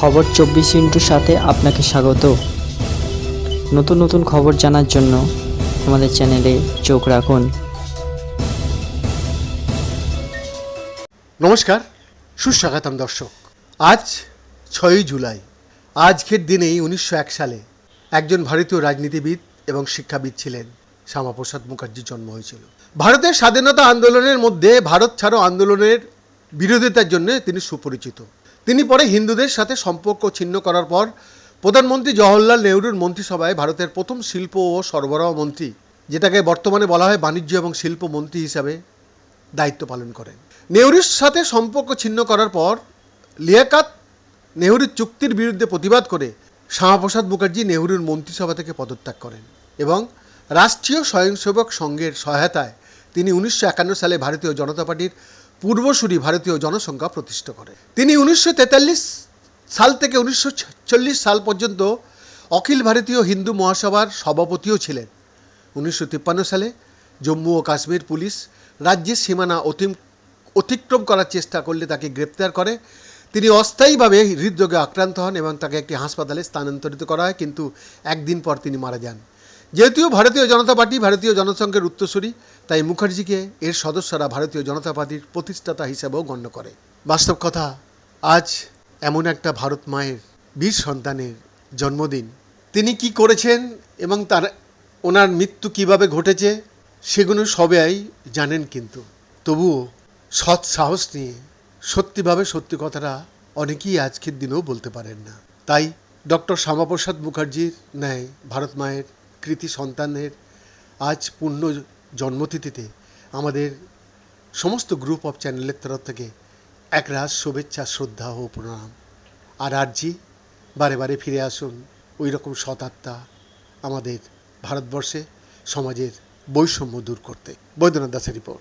খবর চব্বিশ ইন্টুর সাথে আপনাকে স্বাগত। নতুন নতুন খবর জানার জন্য আমাদের চ্যানেলে চোখ রাখুন। নমস্কার, সুস্বাগতম দর্শক। আজ ছয়ই জুলাই। আজকের দিনেই উনিশশো এক সালে একজন ভারতীয় রাজনীতিবিদ এবং শিক্ষাবিদ ছিলেন, শ্যামাপ্রসাদ মুখার্জির জন্ম হয়েছিল। ভারতের স্বাধীনতা আন্দোলনের মধ্যে ভারত ছাড়ো আন্দোলনের বিরোধিতার জন্য তিনি সুপরিচিত। তিনি পরে হিন্দুদের সাথে সম্পর্ক ছিন্ন করার পর প্রধানমন্ত্রী জওহরলাল নেহরুর মন্ত্রিসভায় ভারতের প্রথম শিল্প ও সরবরাহ মন্ত্রী, যেটাকে বর্তমানে বলা হয় বাণিজ্য এবং শিল্প মন্ত্রী হিসাবে দায়িত্ব পালন করেন। নেহরুর সাথে সম্পর্ক ছিন্ন করার পর লিয়াকাত নেহরুর চুক্তির বিরুদ্ধে প্রতিবাদ করে শ্যামাপ্রসাদ মুখার্জি নেহরুর মন্ত্রিসভা থেকে পদত্যাগ করেন এবং রাষ্ট্রীয় স্বয়ংসেবক সংঘের সহায়তায় তিনি উনিশশো একান্ন সালে ভারতীয় জনতা পার্টির পূর্বসূরি ভারতীয় জনসংখ্যা প্রতিষ্ঠা করে। তিনি উনিশশো তেতাল্লিশ সাল থেকে উনিশশো চল্লিশ সাল পর্যন্ত অখিল ভারতীয় হিন্দু মহাসভার সভাপতিও ছিলেন। উনিশশো তিপ্পান্ন সালে জম্মু ও কাশ্মীর পুলিশ রাজ্যের সীমানা অতিক্রম করার চেষ্টা করলে তাকে গ্রেপ্তার করে। তিনি অস্থায়ীভাবে হৃদরোগে আক্রান্ত হন এবং তাকে একটি হাসপাতালে স্থানান্তরিত করা হয়, কিন্তু একদিন পর তিনি মারা যান। যেহেতু ভারতীয় জনতা পার্টি ভারতীয় জনসংঘের উত্তরসূরি, তাই মুখার্জিকে এর সদস্যরা ভারতীয় জনতা পার্টির প্রতিষ্ঠাতা হিসেবেও গণ্য করে। বাস্তব কথা, আজ এমন একটা ভারত মায়ের বীর সন্তানের জন্মদিন। তিনি কি করেছেন এবং তার, ওনার মৃত্যু কীভাবে ঘটেছে, সেগুলো সবাই জানেন কিন্তু। তবুও সৎ সাহস নিয়ে সত্যিভাবে সত্যি কথাটা অনেকেই আজকের দিনেও বলতে পারেন না। তাই ডক্টর শ্যামাপ্রসাদ মুখার্জির ন্যায় ভারত মায়ের কৃতি সন্তানের আজ পূর্ণ জন্মতিথিতে আমাদের সমস্ত গ্রুপ অফ চ্যানেলের তরফ থেকে এক একরাশ শুভেচ্ছা, শ্রদ্ধা ও প্রণাম। আর আরজি, বারে বারে ফিরে আসুন। ওই রকম সতাত্মা আমাদের ভারতবর্ষে সমাজের বৈষম্য দূর করতে। বৈদ্যনাথ দাসের রিপোর্ট।